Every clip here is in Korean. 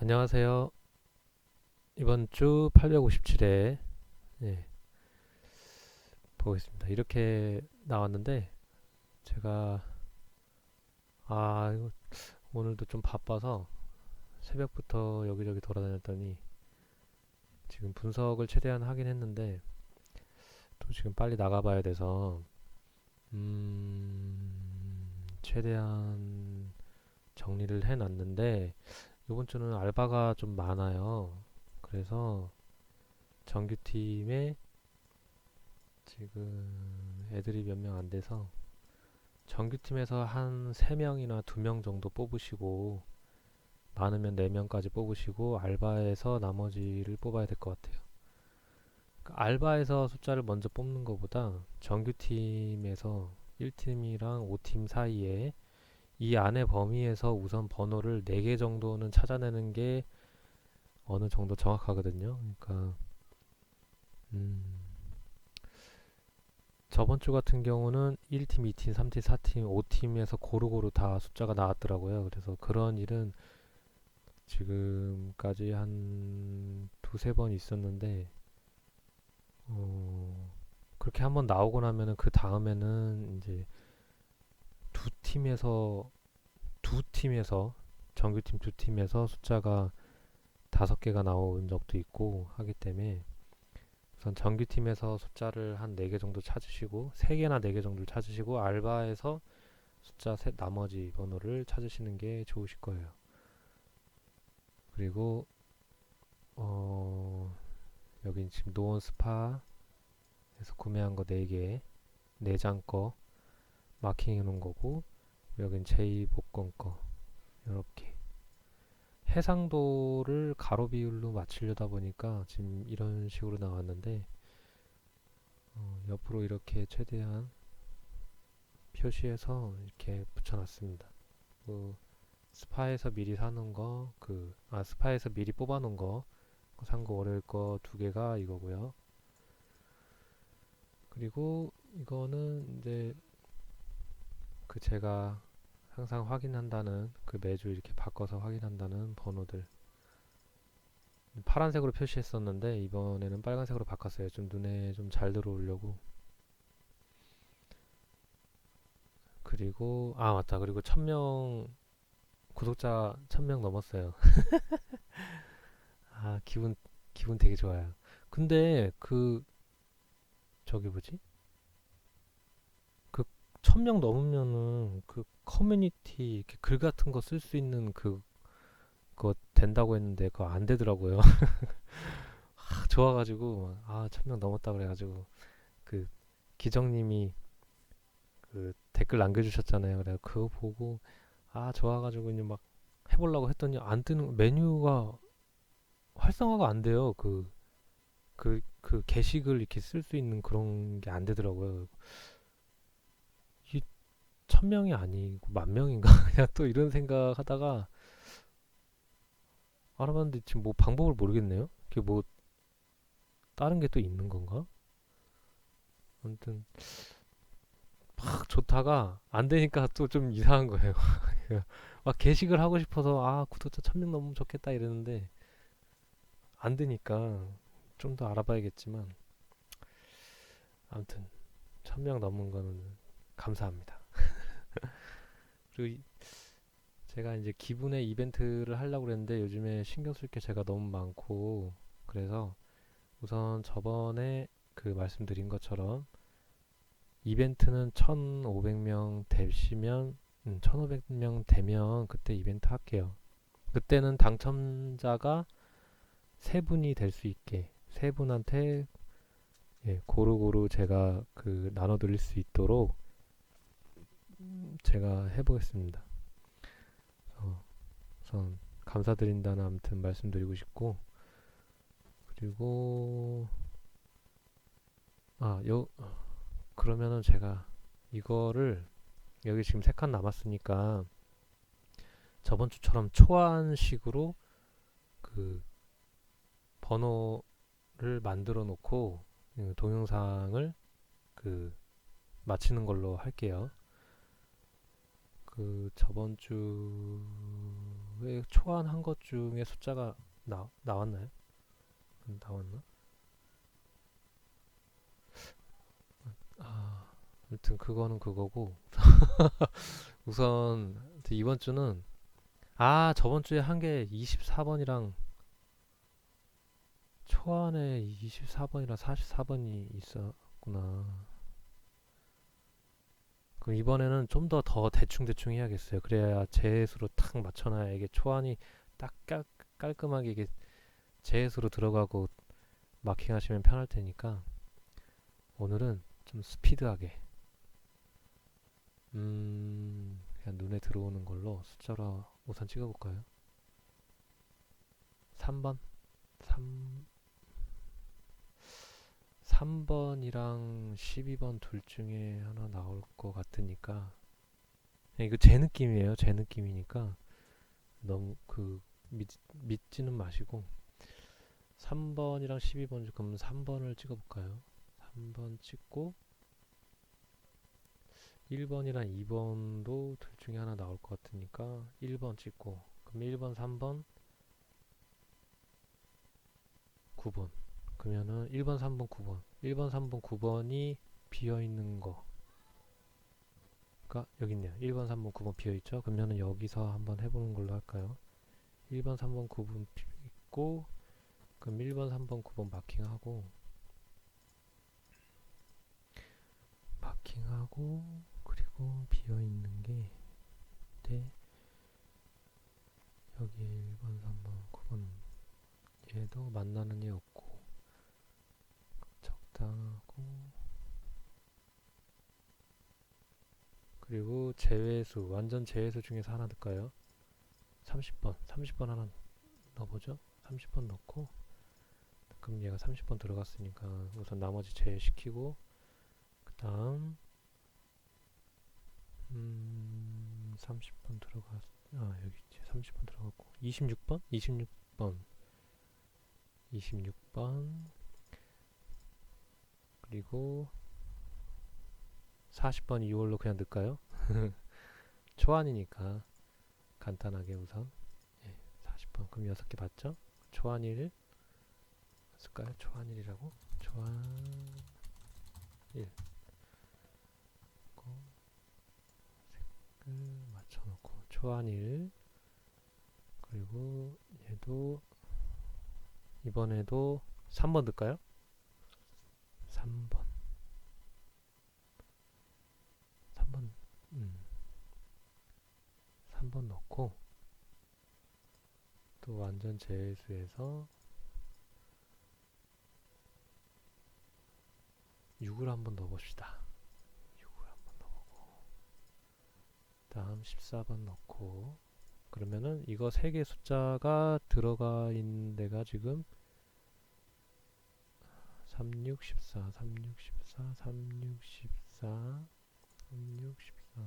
안녕하세요. 이번 주 857회 예, 보겠습니다. 이렇게 나왔는데 제가 아 이거 오늘도 좀 바빠서 새벽부터 여기저기 돌아다녔더니 지금 분석을 최대한 하긴 했는데 또 지금 빨리 나가봐야 돼서 음 최대한 정리를 해놨는데 이번 주는 알바가 좀 많아요. 그래서 정규팀에 지금 애들이 몇 명 안 돼서 정규팀에서 한 3명이나 2명 정도 뽑으시고 많으면 4명까지 뽑으시고 알바에서 나머지를 뽑아야 될 것 같아요. 그러니까 알바에서 숫자를 먼저 뽑는 것보다 정규팀에서 1팀이랑 5팀 사이에 이 안의 범위에서 우선 번호를 4개 정도는 찾아내는 게 어느 정도 정확하거든요. 그러니까 음, 저번 주 같은 경우는 1팀, 2팀, 3팀, 4팀, 5팀에서 고루고루 다 숫자가 나왔더라고요. 그래서 그런 일은 지금까지 한 두세 번 있었는데 어, 그렇게 한번 나오고 나면은 그 다음에는 이제 두 팀에서 두 팀에서 정규팀 두 팀에서 숫자가 다섯 개가 나온 적도 있고 하기 때문에 우선 정규팀에서 숫자를 한 네 개 정도 찾으시고 세 개나 네 개 정도를 찾으시고 알바에서 숫자 셋 나머지 번호를 찾으시는 게 좋으실 거예요. 그리고 어 여긴 지금 노원 스파에서 구매한 거 4개 4장 거 마킹해 놓은 거고 여긴 제2 복권 거 이렇게 해상도를 가로 비율로 맞추려다 보니까 지금 이런 식으로 나왔는데 어, 옆으로 이렇게 최대한 표시해서 이렇게 붙여놨습니다. 그 스파에서 미리 사는 거, 그, 아, 스파에서 미리 뽑아놓은 거, 산거 월요일 거 두 개가 이거고요. 그리고 이거는 이제 그 제가 항상 확인한다는 그 매주 이렇게 바꿔서 확인한다는 번호들 파란색으로 표시했었는데 이번에는 빨간색으로 바꿨어요. 좀 눈에 좀 잘 들어오려고. 그리고 아 맞다. 그리고 천명 구독자 천명 넘었어요. 아 기분 기분 되게 좋아요. 근데 그 저기 뭐지? 그천명 넘으면은 그 커뮤니티 이렇게 글 같은 거 쓸 수 있는 그 그거 된다고 했는데 그거 안 되더라고요. 아, 좋아가지고 아 천 명 넘었다 그래가지고 그 기정님이 그 댓글 남겨주셨잖아요. 그래 그거 보고 아 좋아가지고 이제 막 해보려고 했더니 안 뜨는 메뉴가 활성화가 안 돼요. 그 그, 그 게시글 이렇게 쓸 수 있는 그런 게 안 되더라고요. 이천 명이 아니고 만 명인가? 그냥 또 이런 생각 하다가 알아봤는데 지금 뭐 방법을 모르겠네요. 그게 뭐 다른 게 또 있는 건가? 아무튼 막 좋다가 안 되니까 또 좀 이상한 거예요. 막 게시글 하고 싶어서 아 구독자 천 명 넘으면 좋겠다 이랬는데 안 되니까 좀 더 알아봐야겠지만 아무튼 천 명 넘은 거는 감사합니다. 그리고 이- 제가 이제 기분의 이벤트를 하려고 그랬는데 요즘에 신경 쓸 게 제가 너무 많고 그래서 우선 저번에 그 말씀드린 것처럼 이벤트는 1500명 되시면 음, 1500명 되면 그때 이벤트 할게요. 그때는 당첨자가 세 분이 될 수 있게 세 분한테 예, 고루고루 제가 그 나눠드릴 수 있도록 음, 제가 해보겠습니다. 어, 우선 감사드린다는 아무튼 말씀드리고 싶고 그리고 아, 요 그러면은 제가 이거를 여기 지금 세 칸 남았으니까 저번 주처럼 초안식으로 그 번호를 만들어 놓고 그 동영상을 그 마치는 걸로 할게요. 그 저번 주왜 초안한 것 중에 숫자가 나, 나왔나요? 음, 나왔나? 아, 아무튼 그거는 그거고 우선 이번 주는 아 저번 주에 한 게 24번이랑 초안에 24번이랑 44번이 있었구나. 그럼 이번에는 좀 더 더 대충대충 해야겠어요. 그래야 제수로 탁 맞춰놔야 이게 초안이 딱 깔, 깔끔하게 이게 제수로 들어가고 마킹하시면 편할 테니까 오늘은 좀 스피드하게 음 그냥 눈에 들어오는 걸로 숫자로 우선 찍어볼까요? 3번 3 3번이랑 12번 둘 중에 하나 나올 것 같으니까. 그냥 이거 제 느낌이에요. 제 느낌이니까. 너무 그 믿, 믿지는 마시고. 3번이랑 12번 중 그럼 3번을 찍어볼까요? 3번 찍고 1번이랑 2번도 둘 중에 하나 나올 것 같으니까 1번 찍고. 그럼 1번, 3번, 9번 그러면은 1번, 3번, 9번. 1번, 3번, 9번이 비어있는 거 가 여기 있네요. 1번, 3번, 9번 비어있죠? 그러면은 여기서 한번 해보는 걸로 할까요? 1번, 3번, 9번 있고 그럼 1번, 3번, 9번 마킹하고 마킹하고 그리고 비어있는 게 네. 여기 1번, 3번, 9번 얘도 만나는 애 없고 그리고 제외수 완전 제외수 중에서 하나 넣을까요? 30번 30번 하나 넣어보죠. 30번 넣고 그럼 얘가 30번 들어갔으니까 우선 나머지 제외시키고 그 다음 음 30번 들어갔 아 여기 있지. 30번 들어갔고. 26번? 26번. 26번. 그리고 40번 2월로 그냥 넣을까요? 초안이니까 간단하게 우선 예, 40번 그럼 6개 맞죠? 초안일 쓸까요? 초안일이라고? 초안 1 색을 맞춰놓고 초안일 그리고 얘도 이번에도 3번 넣을까요? 3번 3번 음. 3번 넣고 또 완전 제수에서 6을 한번 넣어봅시다. 6을 한번 넣어보고 다음 14번 넣고 그러면은 이거 세개 숫자가 들어가 있는 데가 지금 36, 14, 36, 14, 36, 14,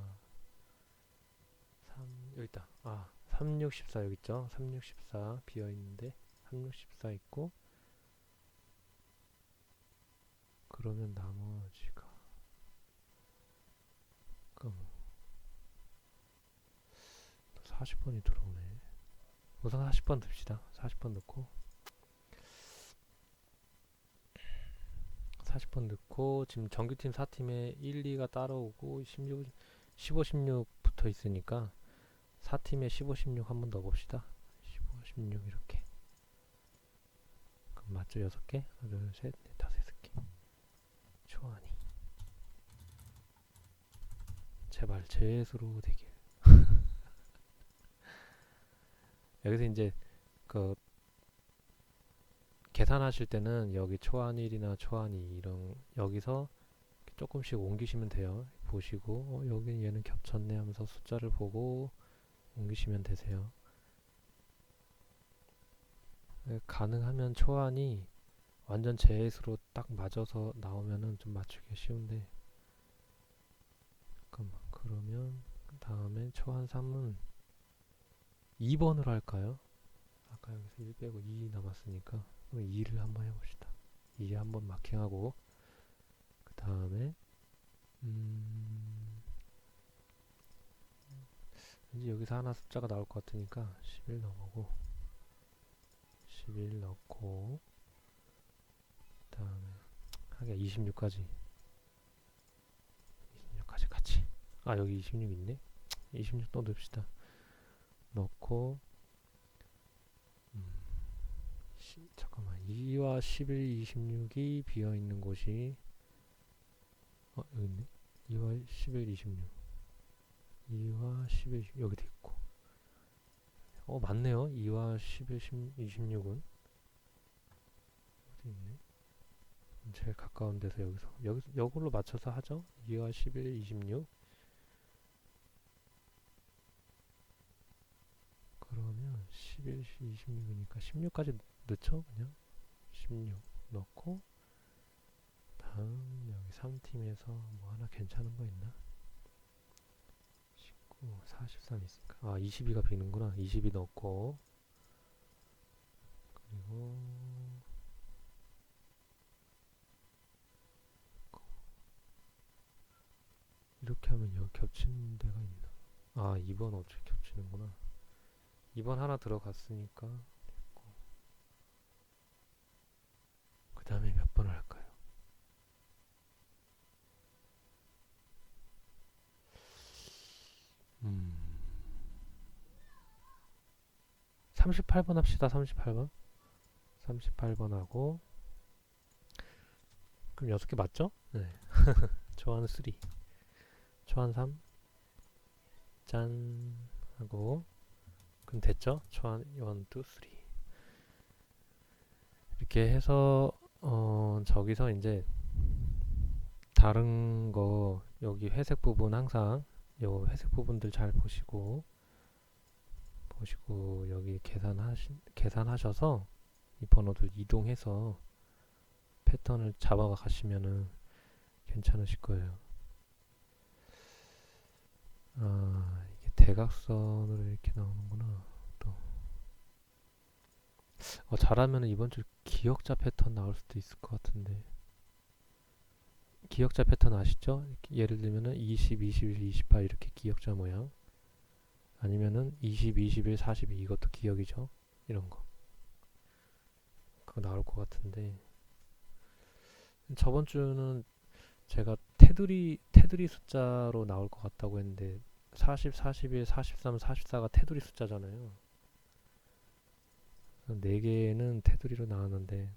36, 14, 3, 여기 있다. 아, 36, 14 여기 있죠? 36, 14 비어 있는데 36, 14 있고 그러면 나머지가 그럼 40번이 들어오네. 우선 40번 듭시다. 40번 넣고 40번 넣고 지금 정규팀 4팀에 1, 2가 따라오고 16, 15, 16 붙어 있으니까 4팀에 15, 16 한번 넣어봅시다. 15, 16 이렇게. 그럼 맞죠? 6개? 하나, 둘, 셋, 넷, 다섯, 여섯 개. 초안이. 제발 제수로 되길. 여기서 이제 그 계산하실 때는 여기 초안 1이나 초안 2 이런 여기서 조금씩 옮기시면 돼요. 보시고 어, 여기 얘는 겹쳤네 하면서 숫자를 보고 옮기시면 되세요. 네, 가능하면 초안이 완전 제수로 딱 맞아서 나오면은 좀 맞추기 쉬운데 잠깐만 그러면 그 다음에 초안 3은 2번으로 할까요? 아까 여기서 1 빼고 2 남았으니까 2를 한번 해봅시다. 2 한번 마킹하고 그 다음에 음 이제 여기서 하나 숫자가 나올 것 같으니까 11 넣어보고 11 넣고 그 다음에 하기야 26까지. 26까지 같이. 아 여기 26 있네? 26 넣어둡시다. 넣고 음, 시, 잠깐만. 2와 11, 26이 비어있는 곳이 어 여기 있네? 2와 11, 26 2와 11, 20, 여기도 있고. 어 맞네요. 2와 11, 26은. 어디 있네. 제일 가까운 데서 여기서. 여기 이걸로 맞춰서 하죠. 2와 11, 26 그러면 11, 26이니까 16까지 넣죠 그냥? 16 넣고 다음 여기 3팀에서 뭐 하나 괜찮은 거 있나 19, 43 있으니까. 아 22가 비는구나. 22 넣고. 그리고 이렇게 하면 여기 겹치는 데가 있나? 아 2번 어차피 겹치는구나. 2번 하나 들어갔으니까 됐고. 그 다음에 몇 번을 할까요? 38번 합시다 38번. 38번 하고. 그럼 6개 맞죠? 네. 좋아하는 3 초한 3 짠. 하고. 그럼 됐죠? 초한 1, 2, 3 이렇게 해서 어 저기서 이제 다른 거 여기 회색 부분 항상 요 회색 부분들 잘 보시고 보시고 여기 계산하시 계산하셔서 이 번호들 이동해서 패턴을 잡아가 가시면은 괜찮으실 거예요. 아, 이게 대각선으로 이렇게 나오는구나. 또. 어, 잘하면 이번 주 기억자 패턴 나올 수도 있을 것 같은데. 기억자 패턴 아시죠? 예를 들면은 20, 21, 28 이렇게 기억자 모양. 아니면은 20, 21, 42 이것도 기억이죠. 이런 거. 그거 나올 것 같은데. 저번 주는 제가 테두리 테두리 숫자로 나올 것 같다고 했는데 40, 41, 43, 44가 테두리 숫자잖아요. 4개는 테두리로 나왔는데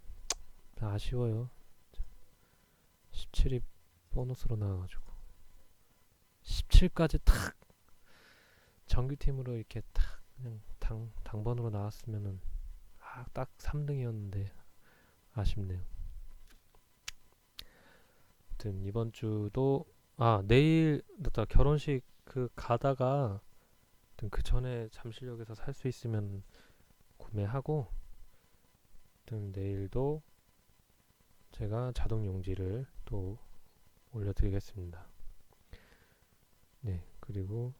아쉬워요. 17이 보너스로 나와가지고 17까지 탁 정규팀으로 이렇게 탁 그냥 당, 당번으로 나왔으면은 아, 딱 3등이었는데 아쉽네요. 아무튼 이번 주도 아 내일 나 결혼식 그 가다가 그 전에 잠실역에서 살 수 있으면 구매하고 내일도 제가 자동 용지를 또 올려드리겠습니다. 네 그리고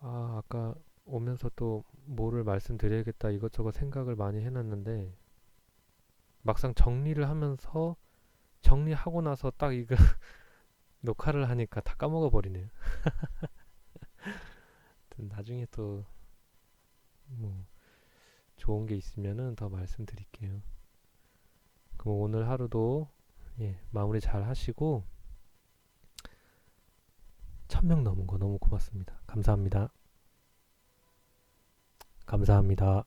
아 아까 오면서 또 뭐를 말씀드려야겠다 이것저것 생각을 많이 해놨는데 막상 정리를 하면서 정리하고 나서 딱 이거 녹화를 하니까 다 까먹어 버리네요. 나중에 또 뭐 좋은 게 있으면은 더 말씀드릴게요. 그럼 오늘 하루도 예, 마무리 잘 하시고 천명 넘은 거 너무 고맙습니다. 감사합니다. 감사합니다.